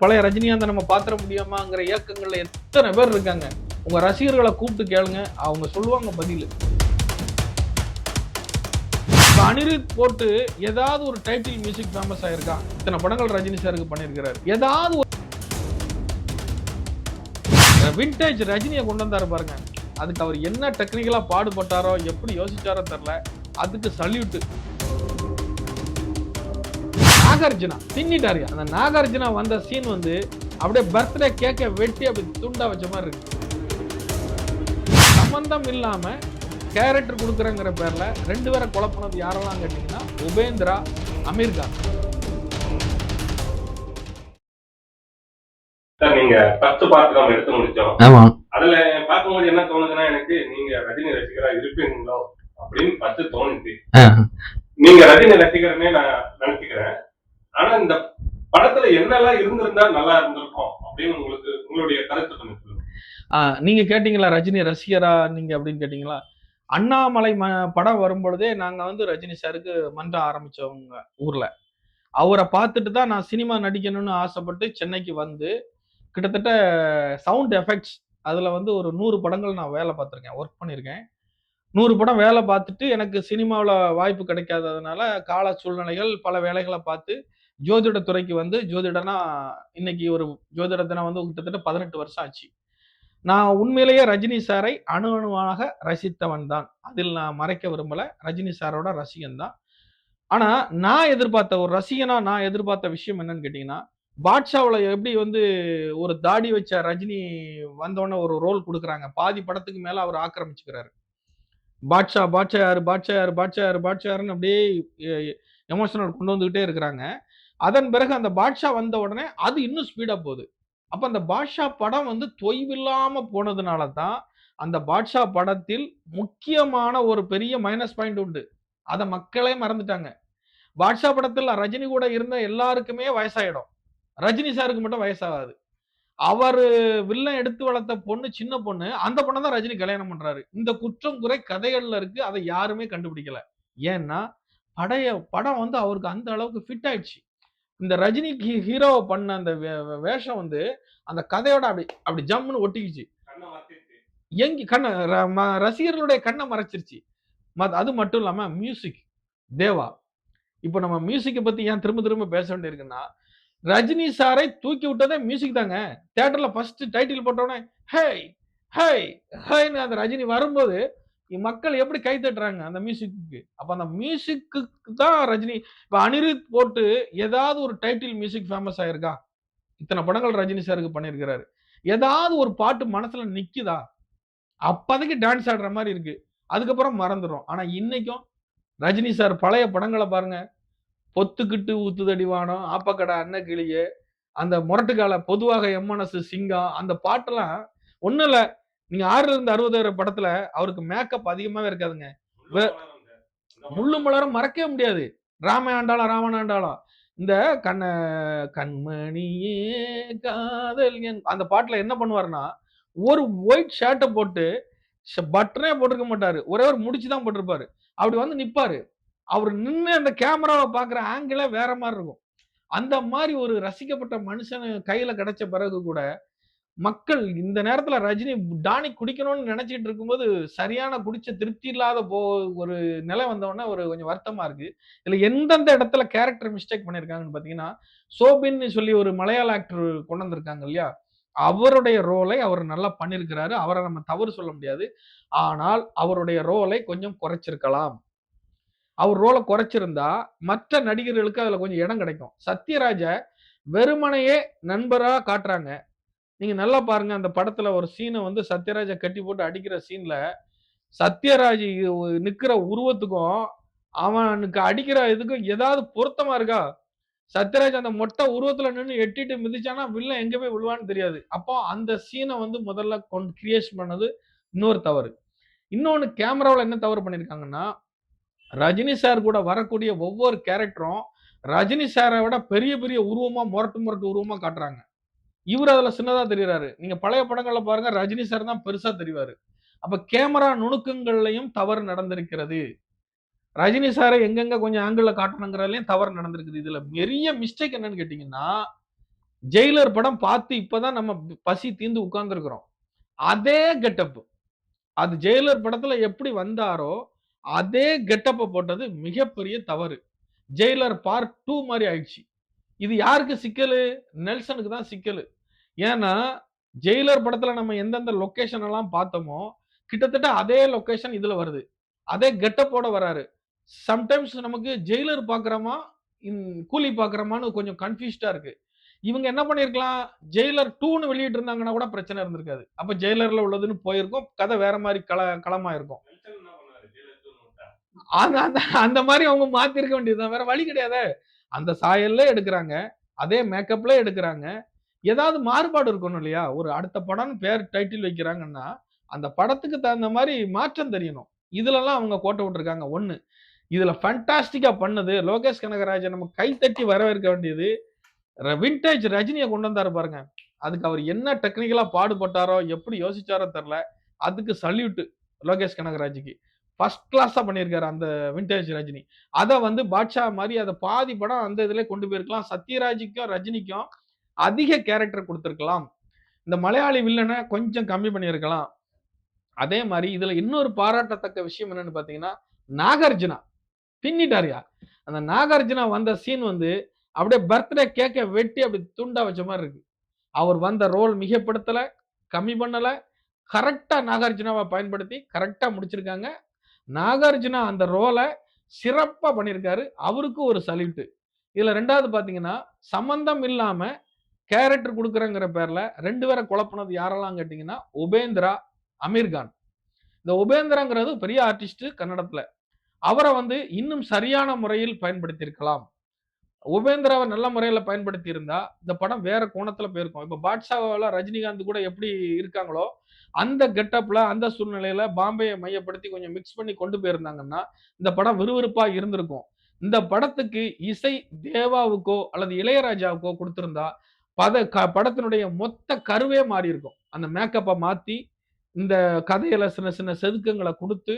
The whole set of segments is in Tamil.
பழைய ரஜினிகாந்தை நம்ம பாத்திர முடியாமாங்கிற இயக்கங்கள்ல எத்தனை பேர் இருக்காங்க? உங்க ரசிகர்களை கூப்பிட்டு கேளுங்க. அவங்க சொல்லுவாங்க பதில். அனிருத் போட்டு ஏதாவது ஒரு டைட்டில் மியூசிக் ஃபேமஸ் ஆயிருக்கா? இத்தனை படங்கள் ரஜினி சாருக்கு பண்ணியிருக்கிறார். ஏதாவது ஒரு விண்டேஜ் ரஜினியை கொண்டு வந்தாரு பாருங்க. அதுக்கு அவர் என்ன டெக்னிக்கலா பாடுபட்டாரோ எப்படி யோசிச்சாரோ தெரியல. அதுக்கு சல்யூட்டு நாகார்ஜுனா தின்னிட்டாரு அந்த நாகார்ஜுனா வந்த சீன் வந்து அப்படியே பர்த்டே கேக்க வெட்டி அப்படி துண்டா வச்ச மாதிரி இருக்கு. சம்பந்தம் இல்லாம கேரக்டர் கொடுக்குறேங்கிற பேர்ல ரெண்டு பேரை கொலை பண்ணது யாரெல்லாம் கேட்டீங்கன்னா உபேந்திரா அமீர் கான். சார் நீங்க பத்து பார்த்து நம்ம எடுத்து முடிச்சோம். ஆமா. அதுல பார்க்கும்போது என்ன தோணுதுன்னா எனக்கு நீங்க ரஜினி ரசிகரா இருப்பீங்களோ அப்படின்னு ஃபர்ஸ்ட் தோணுச்சு. நீங்க ரஜினி ரசிகர்னே நான் நினைச்சுக்கிறேன். ஆனா இந்த படத்துல என்னெல்லாம் இருந்திருந்தா நல்லா இருந்திருக்கும் அப்படின்னு உங்களுக்கு உங்களுடைய கருத்து கொஞ்சம் சொல்லுங்க. நீங்க கேட்டீங்களா ரஜினி ரசிகரா நீங்க அப்படின்னு கேட்டீங்களா? அண்ணாமலை ம படம் வரும்பொழுதே நாங்க வந்து ரஜினி சாருக்கு மன்றம் ஆரம்பிச்சவங்க ஊர்ல. அவரை பார்த்துட்டு தான் நான் சினிமா நடிக்கணும்னு ஆசைப்பட்டு சென்னைக்கு வந்து கிட்டத்தட்ட சவுண்ட் எஃபெக்ட்ஸ் அதுல வந்து ஒரு நூறு படங்கள் நான் வேலை பார்த்துருக்கேன் ஒர்க் பண்ணியிருக்கேன். நூறு படம் வேலை பார்த்துட்டு எனக்கு சினிமாவில் வாய்ப்பு கிடைக்காததுனால கால சூழ்நிலைகள் பல வேலைகளை பார்த்து ஜோதிட துறைக்கு வந்து ஜோதிடனா இன்னைக்கு ஒரு ஜோதிட தினம் வந்து கிட்டத்தட்ட பதினெட்டு வருஷம் ஆச்சு. நான் உண்மையிலேயே ரஜினி சாரை அணு அணுவாக ரசித்தவன் தான். அதில் நான் மறைக்க விரும்பல. ரஜினி சாரோட ரசிகன் தான். ஆனா நான் எதிர்பார்த்த ஒரு ரசிகனா நான் எதிர்பார்த்த விஷயம் என்னன்னு கேட்டீங்கன்னா பாட்ஷாவில் எப்படி வந்து ஒரு தாடி வச்ச ரஜினி வந்தோடனே ஒரு ரோல் கொடுக்குறாங்க. பாதி படத்துக்கு மேல அவர் ஆக்கிரமிச்சுக்கிறாரு. பாட்ஷா பாட்ஷா யாரு பாட்ஷா யாரு பாட்ஷா யாரு பாட்ஷா யாருன்னு அப்படியே எமோஷனல் கொண்டு வந்துகிட்டே இருக்கிறாங்க. அதன் பிறகு அந்த பாட்ஷா வந்த உடனே அது இன்னும் ஸ்பீடா போகுது. அப்ப அந்த பாட்ஷா படம் வந்து தொய்வில்லாம போனதுனால தான் அந்த பாட்ஷா படத்தில் முக்கியமான ஒரு பெரிய மைனஸ் பாயிண்ட் உண்டு. அதை மக்களே மறந்துட்டாங்க. பாட்ஷா படத்தில் ரஜினி கூட இருந்த எல்லாருக்குமே வயசாயிடும். ரஜினி சாருக்கு மட்டும் வயசாகாது. அவர் வில்லன் எடுத்து வளர்த்த பொண்ணு சின்ன பொண்ணு அந்த பொண்ணை தான் ரஜினி கல்யாணம் பண்றாரு. இந்த குற்றம் குறை கதைகள்ல இருக்கு. அதை யாருமே கண்டுபிடிக்கல. ஏன்னா படைய படம் வந்து அவருக்கு அந்த அளவுக்கு ஃபிட் ஆயிடுச்சு. இந்த ரஜினிக்கு ஹீரோவை பண்ண அந்த வேஷம் வந்து அந்த கதையோட அப்படி அப்படி ஜம்முன்னு ஒட்டிக்கிச்சு. எங்கி கண்ணை ரசிகர்களுடைய கண்ணை மறைச்சிருச்சு. மத்- அது மட்டும் இல்லாம மியூசிக் தேவா. இப்போ நம்ம மியூசிக்கை பத்தி ஏன் திரும்ப திரும்ப பேச வேண்டியிருக்குன்னா ரஜினி சாரை தூக்கி விட்டதே மியூசிக் தாங்க. தியேட்டர்ல ஃபர்ஸ்ட் டைட்டில் போட்டோடனே ஹேய் ஹேய் ஹேய்னு அந்த ரஜினி வரும்போது மக்கள் எப்படி கை தட்டுறாங்க அந்த மியூசிக்கு அப்ப அந்த மியூசிக்கு தான் ரஜினி இப்ப அனிருத் போட்டு ஏதாவது ஒரு டைட்டில் மியூசிக் ஃபேமஸ் ஆயிருக்கா? இத்தனை படங்கள் ரஜினி சாருக்கு பண்ணியிருக்கிறாரு. ஏதாவது ஒரு பாட்டு மனசுல நிக்குதா? அப்போதைக்கு டான்ஸ் ஆடுற மாதிரி இருக்கு. அதுக்கப்புறம் மறந்துடும் ஆனா இன்னைக்கும் ரஜினி சார் பழைய படங்களை பாருங்க. பொத்துக்கிட்டு ஊத்துதடி வானம் ஆப்பக்கடை அன்ன கிளியே அந்த முரட்டுக்கால பொதுவாக எம்என்எஸ் சிங்கம் அந்த பாட்டெல்லாம் ஒன்றும் இல்லை. நீங்க ஆறுல இருந்து அறுபதாயிரம் படத்துல அவருக்கு மேக்கப் அதிகமாவே இருக்காதுங்க. முள்ளு மலரும் மறக்கவே முடியாது. ராம ஆண்டாளம் ராவண ஆண்டாளம் இந்த கண்ண கண்மணியே காதல் அந்த பாட்டுல என்ன பண்ணுவாருன்னா ஒரு ஒயிட் ஷர்ட்டை போட்டு பட்டனே போட்டிருக்க மாட்டாரு. ஒரே ஒரு முடிச்சு தான் போட்டிருப்பாரு. அப்படி வந்து நிப்பாரு. அவர் நின்று அந்த கேமராவை பார்க்குற ஆங்கிளே வேற மாதிரி இருக்கும். அந்த மாதிரி ஒரு ரசிக்கப்பட்ட மனுஷன் கையில கிடைச்ச பிறகு கூட மக்கள் இந்த நேரத்துல ரஜினி டானிக் குடிக்கணும்னு நினைச்சிட்டு இருக்கும்போது சரியான குடிச்ச திருப்தி இல்லாத போ ஒரு நிலை வந்தவொடனே ஒரு கொஞ்சம் வருத்தமா இருக்கு. இதுல எந்தெந்த இடத்துல கேரக்டர் மிஸ்டேக் பண்ணிருக்காங்கன்னு பாத்தீங்கன்னா சோபின்னு சொல்லி ஒரு மலையாள ஆக்டர் கொண்டு வந்திருக்காங்க இல்லையா? அவருடைய ரோலை அவர் நல்லா பண்ணியிருக்கிறாரு அவரை நம்ம தவறு சொல்ல முடியாது. ஆனால் அவருடைய ரோலை கொஞ்சம் குறைச்சிருக்கலாம். அவர் ரோலை குறைச்சிருந்தா மற்ற நடிகர்களுக்கு அதுல கொஞ்சம் இடம் கிடைக்கும். சத்யராஜ வெறுமனையே நண்பரா காட்டுறாங்க. நீங்க நல்லா பாருங்க அந்த படத்துல ஒரு சீனை வந்து சத்யராஜ கட்டி போட்டு அடிக்கிற சீன்ல சத்யராஜ் நிக்கிற உருவத்துக்கும் அவனுக்கு அடிக்கிற இதுக்கும் ஏதாவது பொருத்தமா இருக்கா? சத்யராஜ் அந்த மொட்டை உருவத்துல நின்று எட்டிட்டு மிதிச்சானா வில்ல எங்க போய் விழுவான்னு தெரியாது. அப்போ அந்த சீனை வந்து முதல்ல கொண்டு கிரியேஷன் பண்ணது இன்னொரு தவறு. இன்னொன்னு கேமராவில் என்ன தவறு பண்ணியிருக்காங்கன்னா ரஜினி சார் கூட வரக்கூடிய ஒவ்வொரு கேரக்டரும் ரஜினி சாரை விட பெரிய பெரிய உருவமா முரட்டு முரட்டு உருவமா காட்டுறாங்க. இவர் அதுல சின்னதா தெரிகிறாரு நீங்க பழைய படங்கள்ல பாருங்க ரஜினி சார் தான் பெருசா தெரிவாரு. அப்ப கேமரா நுணுக்கங்கள்லயும் தவறு நடந்திருக்கிறது. ரஜினி சாரை எங்கெங்க கொஞ்சம் ஆங்கிள் காட்டணுங்கிறதுலையும் தவறு நடந்திருக்குது. இதுல பெரிய மிஸ்டேக் என்னன்னு கேட்டீங்கன்னா ஜெயிலர் படம் பார்த்து இப்பதான் நம்ம பசி தீந்து உட்கார்ந்துருக்குறோம். அதே கெட்டப் அது ஜெயிலர் படத்துல எப்படி வந்தாரோ அதே கெட்டப்பை போட்டது மிகப்பெரிய தவறு. ஜெயிலர் பார்ட் டூ மாதிரி ஆயிடுச்சு. இது யாருக்கு சிக்கலு? நெல்சனுக்கு தான் சிக்கலு. ஏன்னா ஜெயிலர் படத்துல நம்ம எந்தெந்த லொகேஷன் எல்லாம் பார்த்தோமோ கிட்டத்தட்ட அதே லொகேஷன் இதுல வருது. அதே கெட்டப்போட வராரு. சம்டைம்ஸ் நமக்கு ஜெயிலர் பாக்குறோமா கூலி பாக்குறோமான்னு கொஞ்சம் கன்ஃபியூஸ்டா இருக்கு. இவங்க என்ன பண்ணிருக்கலாம் ஜெயிலர் டூன்னு வெளியிட்டு இருந்தாங்கன்னா கூட பிரச்சனை இருந்திருக்காது. அப்ப ஜெயிலர்ல உள்ளதுன்னு போயிருக்கும் கதை வேற மாதிரி கள களமா இருக்கும் அந்த மாதிரி அவங்க மாத்திருக்க வேண்டியதுதான். வேற வழி கிடையாதே. அந்த சாயல்ல எடுக்கிறாங்க அதே மேக்கப்ல எடுக்கிறாங்க. ஏதாவது மாறுபாடு இருக்கணும் இல்லையா? ஒரு அடுத்த படம்னு பேர் டைட்டில் வைக்கிறாங்கன்னா அந்த படத்துக்கு தகுந்த மாதிரி மாற்றம் தெரியணும். இதுலலாம் அவங்க கோட்டை விட்டுருக்காங்க. ஒன்று இதில் ஃபண்டாஸ்டிக்காக பண்ணது. லோகேஷ் கனகராஜை நம்ம கைத்தட்டி வரவேற்க வேண்டியது விண்டேஜ் ரஜினியை கொண்டு வந்தாரு பாருங்க. அதுக்கு அவர் என்ன டெக்னிக்கலாக பாடுபட்டாரோ எப்படி யோசிச்சாரோ தெரில அதுக்கு சல்யூட்டு லோகேஷ் கனகராஜுக்கு. ஃபர்ஸ்ட் கிளாஸாக பண்ணியிருக்காரு அந்த விண்டேஜ் ரஜினி. அதை வந்து பாட்ஷா மாதிரி அதை பாதி படம் அந்த இதில் கொண்டு போயிருக்கலாம். சத்யராஜுக்கும் ரஜினிக்கும் அதிக கேரக்டர் கொடுத்துருக்கலாம். இந்த மலையாளி வில்லனை கொஞ்சம் கம்மி பண்ணியிருக்கலாம். அதே மாதிரி இதில் இன்னொரு பாராட்டத்தக்க விஷயம் என்னன்னு பார்த்தீங்கன்னா நாகார்ஜுனா. பின்னிட்டாரியா அந்த நாகார்ஜுனா வந்த சீன் வந்து அப்படியே பர்த்டே கேக்கை வெட்டி அப்படி துண்டா வச்ச மாதிரி இருக்கு. அவர் வந்த ரோல் மிகப்படுத்தலை கம்மி பண்ணலை கரெக்டாக நாகார்ஜுனாவை பயன்படுத்தி கரெக்டாக முடிச்சிருக்காங்க. நாகார்ஜுனா அந்த ரோலை சிறப்பாக பண்ணியிருக்காரு அவருக்கு ஒரு சல்யூட்டு இதில் ரெண்டாவது பார்த்தீங்கன்னா சம்மந்தம் இல்லாமல் கேரக்டர் கொடுக்குறங்கிற பேரில் ரெண்டு பேரை குழப்பினது யாரெல்லாம் கேட்டிங்கன்னா உபேந்திரா அமீர்கான் இந்த உபேந்திராங்கிறது பெரிய ஆர்டிஸ்ட் கன்னடத்தில். அவரை வந்து இன்னும் சரியான முறையில் பயன்படுத்தியிருக்கலாம். உபேந்திராவை நல்ல முறையில் பயன்படுத்தி இருந்தா இந்த படம் வேற கோணத்துல போயிருக்கும். இப்ப பாட்ஷாவால ரஜினிகாந்த் கூட எப்படி இருக்காங்களோ அந்த கெட்டப்ல அந்த சூழ்நிலையில பாம்பேயை மையப்படுத்தி கொஞ்சம் மிக்ஸ் பண்ணி கொண்டு போயிருந்தாங்கன்னா இந்த படம் விறுவிறுப்பா இருந்திருக்கும். இந்த படத்துக்கு இசை தேவாவுக்கோ அல்லது இளையராஜாவுக்கோ கொடுத்திருந்தா பத க- படத்தினுடைய மொத்த கருவே மாறி இருக்கும் அந்த மேக்கப்பை மாத்தி இந்த கதையில சின்ன சின்ன செதுக்கங்களை கொடுத்து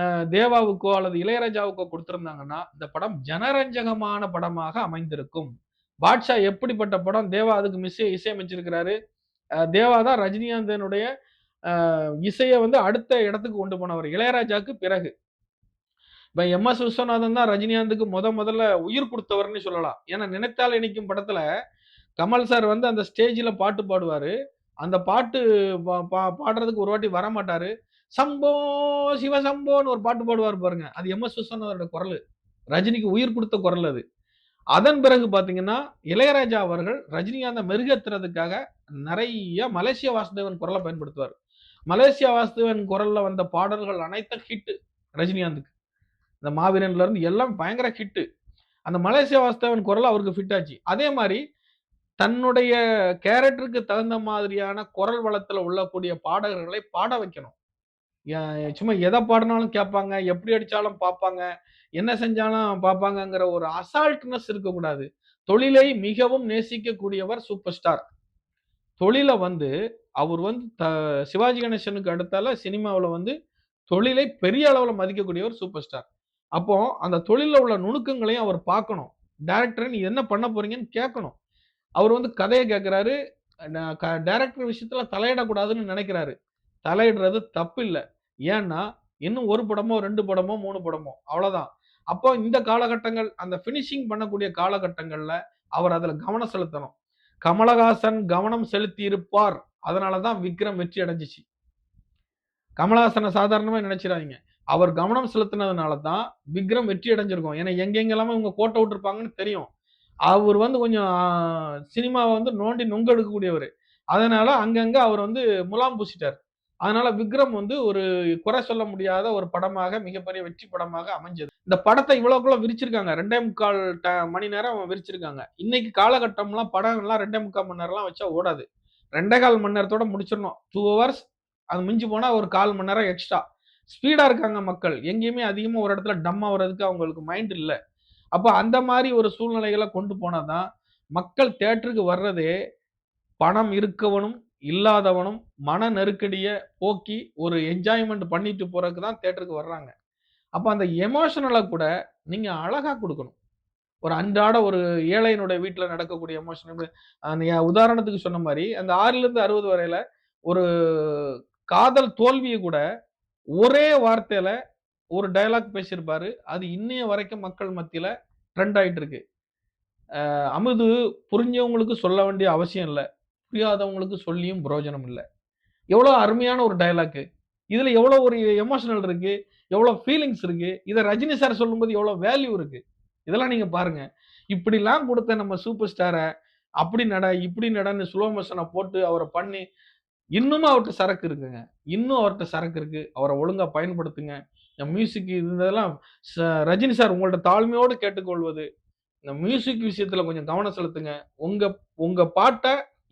தேவாவுக்கோ அல்லது இளையராஜாவுக்கோ கொடுத்திருந்தாங்கன்னா இந்த படம் ஜனரஞ்சகமான படமாக அமைந்திருக்கும். பாட்ஷா எப்படிப்பட்ட படம்? தேவா அதுக்கு மிஸ் இசையமைச்சிருக்கிறாரு. தேவா தான் ரஜினிகாந்தனுடைய இசையை வந்து அடுத்த இடத்துக்கு கொண்டு போனவர். இளையராஜாவுக்கு பிறகு. இப்போ எம் எஸ் விஸ்வநாதன் தான் ரஜினிகாந்துக்கு முத முதல்ல உயிர் கொடுத்தவர்னு சொல்லலாம். ஏன்னா நினைத்தால் இணைக்கும் படத்துல கமல் சார் வந்து அந்த ஸ்டேஜில் பாட்டு பாடுவார். அந்த பாட்டு பா- பா- பாடுறதுக்கு ஒரு வாட்டி வரமாட்டாரு. சம்போ சிவசம்போன்னு ஒரு பாட்டு பாடுவார் பாருங்க. அது எம். எஸ். விஸ்வநாதனோட குரல். ரஜினிக்கு உயிர் கொடுத்த குரல் அது. அதன் பிறகு பார்த்தீங்கன்னா இளையராஜா அவர்கள் ரஜினிகாந்த மெருகேத்துறதுக்காக நிறைய மலேசியா வாசுதேவன் குரலை பயன்படுத்துவார். மலேசியா வாசுதேவன் குரல்ல வந்த பாடல்கள் அனைத்தும் ஹிட்டு ரஜினிகாந்துக்கு. இந்த மாவீரன்ல இருந்து எல்லாம் பயங்கர ஹிட்டு அந்த மலேசியா வாசுதேவன் குரல் அவருக்கு ஃபிட் ஆச்சு. அதே மாதிரி தன்னுடைய கேரக்டருக்கு தகுந்த மாதிரியான குரல் வளத்துல உள்ளக்கூடிய பாடகர்களை பாட வைக்கணும். சும்மா எதை பாடினாலும் கேட்பாங்க எப்படி அடித்தாலும் பார்ப்பாங்க என்ன செஞ்சாலும் பார்ப்பாங்கங்கிற ஒரு அசால்ட்னஸ் இருக்கக்கூடாது. தொழிலை மிகவும் நேசிக்கக்கூடியவர் சூப்பர் ஸ்டார். தொழிலை வந்து அவர் வந்து த சிவாஜி கணேசனுக்கு அடுத்தால சினிமாவில் வந்து தொழிலை பெரிய அளவில் மதிக்கக்கூடியவர் சூப்பர் ஸ்டார். அப்போ அந்த தொழிலில் உள்ள நுணுக்கங்களையும் அவர் பார்க்கணும். டேரக்டர் நீ என்ன பண்ண போறீங்கன்னு கேட்கணும். அவர் வந்து கதையை கேட்குறாரு டேரக்டர் விஷயத்தில் தலையிடக்கூடாதுன்னு நினைக்கிறாரு. தலையிடுறது தப்பு இல்லை ஏன்னா இன்னும் ஒரு படமோ ரெண்டு படமோ மூணு படமோ அவ்வளோதான் அப்போ இந்த காலகட்டங்கள் அந்த ஃபினிஷிங் பண்ணக்கூடிய காலகட்டங்களில் அவர் அதில் கவனம் செலுத்தணும். கமலஹாசன் கவனம் செலுத்தி இருப்பார் அதனாலதான் விக்ரம் வெற்றி அடைஞ்சிச்சு. கமலஹாசனை சாதாரணமாக நினைச்சிடாதீங்க. அவர் கவனம் செலுத்தினதுனால தான் விக்ரம் வெற்றி அடைஞ்சிருக்கும். ஏன்னா எங்கெங்கெல்லாம இவங்க கோட்டை விட்டுருப்பாங்கன்னு தெரியும். அவர் வந்து கொஞ்சம் சினிமாவை வந்து நோண்டி நுங்க எடுக்கக்கூடியவர். அதனால அங்கங்க அவர் வந்து முலாம் பூசிட்டார். அதனால விக்ரம் வந்து ஒரு குறை சொல்ல முடியாத ஒரு படமாக மிகப்பெரிய வெற்றி படமாக அமைஞ்சது. இந்த படத்தை இவ்வளவுக்குள்ள விரிச்சிருக்காங்க. ரெண்டே முக்கால் ட- மணி நேரம் விரிச்சிருக்காங்க. இன்னைக்கு காலகட்டம்லாம் படங்கள்லாம் ரெண்டே முக்கால் மணி நேரம்லாம் வச்சா ஓடாது. ரெண்டே கால் மணி நேரத்தோட முடிச்சிடணும். டூ ஹவர்ஸ் அது மிஞ்சி போனா ஒரு கால் மணி நேரம் எக்ஸ்ட்ரா ஸ்பீடா இருக்காங்க மக்கள். எங்கேயுமே அதிகமா ஒரு இடத்துல டம் ஆகுறதுக்கு அவங்களுக்கு மைண்ட் இல்லை. அப்போ அந்த மாதிரி ஒரு சூழ்நிலைகளை கொண்டு போனாதான் மக்கள் தேட்டருக்கு வர்றதே பணம் இருக்கவனும் இல்லாதவனும் மன நெருக்கடியை போக்கி ஒரு என்ஜாய்மெண்ட் பண்ணிட்டு போறதுக்கு தான் தேட்டருக்கு வர்றாங்க. அப்போ அந்த எமோஷனலை கூட நீங்கள் அழகாக கொடுக்கணும். ஒரு அன்றாட ஒரு ஏழையினுடைய வீட்டில் நடக்கக்கூடிய எமோஷன் உதாரணத்துக்கு சொன்ன மாதிரி அந்த ஆறுலேருந்து அறுபது வரையில் ஒரு காதல் தோல்வியை கூட ஒரே வார்த்தையில் ஒரு டயலாக் பேசியிருப்பாரு. அது இன்னைய வரைக்கும் மக்கள் மத்தியில் ட்ரெண்ட் ஆகிட்டு இருக்கு. அமுது புரிஞ்சவங்களுக்கு சொல்ல வேண்டிய அவசியம் இல்லை. புரியாதவங்களுக்கு சொல்லியும் பிரயோஜனம் இல்லை. எவ்வளோ அருமையான ஒரு டைலாக்கு இதில் எவ்வளோ ஒரு எமோஷனல் இருக்குது எவ்வளோ ஃபீலிங்ஸ் இருக்குது இதை ரஜினி சார் சொல்லும்போது எவ்வளோ வேல்யூ இருக்குது இதெல்லாம் நீங்கள் பாருங்கள் இப்படிலாம் கொடுத்த நம்ம சூப்பர் ஸ்டாரை அப்படி நட இப்படி நடன்னு ஸ்லோ மோஷனை போட்டு அவரை பண்ணி இன்னும் அவர்கிட்ட சரக்கு இருக்குங்க. இன்னும் அவர்கிட்ட சரக்கு இருக்குது அவரை ஒழுங்காக பயன்படுத்துங்க. இந்த மியூசிக் இதெல்லாம் ச- ரஜினி சார் உங்கள்ட்ட தாழ்மையோடு கேட்டுக்கொள்வது. இந்த மியூசிக் விஷயத்தில் கொஞ்சம் கவனம் செலுத்துங்க. உங்கள் உங்கள் பாட்டை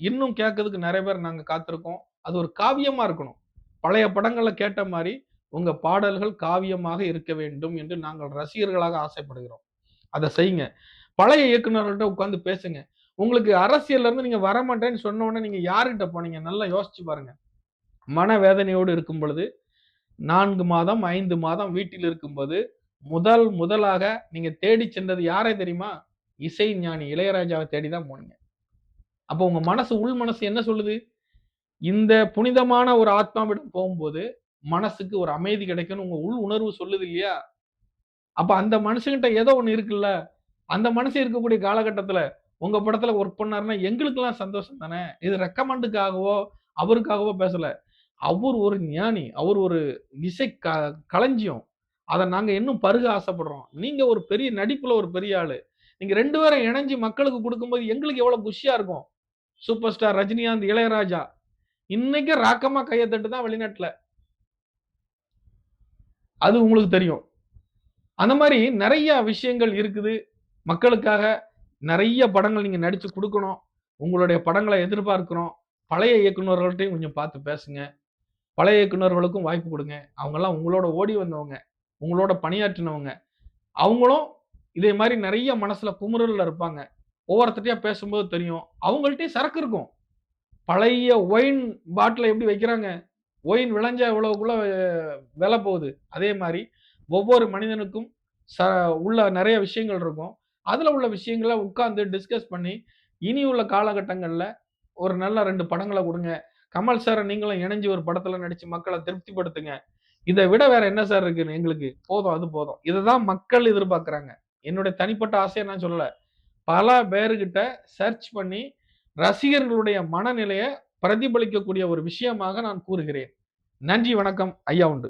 இன்னும் கேட்கறதுக்கு நிறைய பேர் நாங்கள் காத்திருக்கோம். அது ஒரு காவியமாக இருக்கணும். பழைய படங்களை கேட்ட மாதிரி உங்கள் பாடல்கள் காவியமாக இருக்க வேண்டும் என்று நாங்கள் ரசிகர்களாக ஆசைப்படுகிறோம். அதை செய்யுங்க. பழைய இயக்குநர்கள்ட்ட உட்காந்து பேசுங்க. உங்களுக்கு அரசியல்ல இருந்து நீங்க வரமாட்டேன்னு சொன்ன உடனே நீங்க யாருகிட்ட போனீங்க? நல்லா யோசிச்சு பாருங்க. மனவேதனையோடு இருக்கும் பொழுது நான்கு மாதம் ஐந்து மாதம் வீட்டில் இருக்கும்போது முதல் முதலாக நீங்க தேடி சென்றது யாரை தெரியுமா? இசை ஞானி இளையராஜாவை தேடி தான் போனீங்க. அப்போ உங்க மனசு உள் மனசு என்ன சொல்லுது? இந்த புனிதமான ஒரு ஆத்மாவிடம் போகும்போது மனசுக்கு ஒரு அமைதி கிடைக்கும்னு உங்க உள் உணர்வு சொல்லுது இல்லையா? அப்ப அந்த மனுஷங்கிட்ட ஏதோ ஒண்ணு இருக்குல்ல? அந்த மனசு இருக்கக்கூடிய காலகட்டத்துல உங்க படத்துல ஒர்க் பண்ணாருன்னா எங்களுக்கெல்லாம் சந்தோஷம் தானே? இது ரெக்கமெண்டுக்காகவோ அவருக்காகவோ பேசல. அவர் ஒரு ஞானி அவர் ஒரு இசை க களஞ்சியம். அதை நாங்க இன்னும் பருக ஆசைப்படுறோம். நீங்க ஒரு பெரிய நடிப்புல ஒரு பெரிய ஆளு. நீங்க ரெண்டு பேரும் இணைஞ்சு மக்களுக்கு கொடுக்கும்போது எங்களுக்கு எவ்வளவு குஷியா இருக்கும்? Super star Rajinikanth Ilaiyaraaja. இன்னைக்கு ராக்கமா கையை தட்டு தான் வெளிநாட்டுல. அது உங்களுக்கு தெரியும். அந்த மாதிரி நிறைய விஷயங்கள் இருக்குது. மக்களுக்காக நிறைய படங்கள் நீங்க நடிச்சு கொடுக்கணும். உங்களுடைய படங்களை எதிர்பார்க்கிறோம். பழைய இயக்குனர்கள்ட்டையும் கொஞ்சம் பார்த்து பேசுங்க. பழைய இயக்குநர்களுக்கும் வாய்ப்பு கொடுங்க. அவங்கெல்லாம் உங்களோட ஓடி வந்தவங்க. உங்களோட பணியாற்றினவங்க. அவங்களும் இதே மாதிரி நிறைய மனசுல குமுறல்ல இருப்பாங்க. ஒவ்வொருத்தட்டையா பேசும்போது தெரியும். அவங்கள்ட்டே சரக்கு இருக்கும். பழைய ஒயின் பாட்டில எப்படி வைக்கிறாங்க? ஒயின் விளைஞ்சா இவ்வளவுக்குள்ள விலை போகுது. அதே மாதிரி ஒவ்வொரு மனிதனுக்கும் ச உள்ள நிறைய விஷயங்கள் இருக்கும். அதுல உள்ள விஷயங்களை உட்கார்ந்து டிஸ்கஸ் பண்ணி இனி உள்ள காலகட்டங்கள்ல ஒரு நல்ல ரெண்டு படங்களை கொடுங்க. கமல் சாரை நீங்களும் இணைஞ்சு ஒரு படத்துல நடிச்சு மக்களை திருப்திப்படுத்துங்க. இதை விட வேற என்ன சார் இருக்குன்னு எங்களுக்கு? போதும் அது போதும். இதை தான் மக்கள் எதிர்பார்க்குறாங்க. என்னுடைய தனிப்பட்ட ஆசையை நான் சொல்லலை. பல பேர்கிட்ட சர்ச் பண்ணி ரசிகர்களுடைய மனநிலையை பிரதிபலிக்கக்கூடிய ஒரு விஷயமாக நான் கூறுகிறேன். நன்றி வணக்கம். ஐயா உண்டு.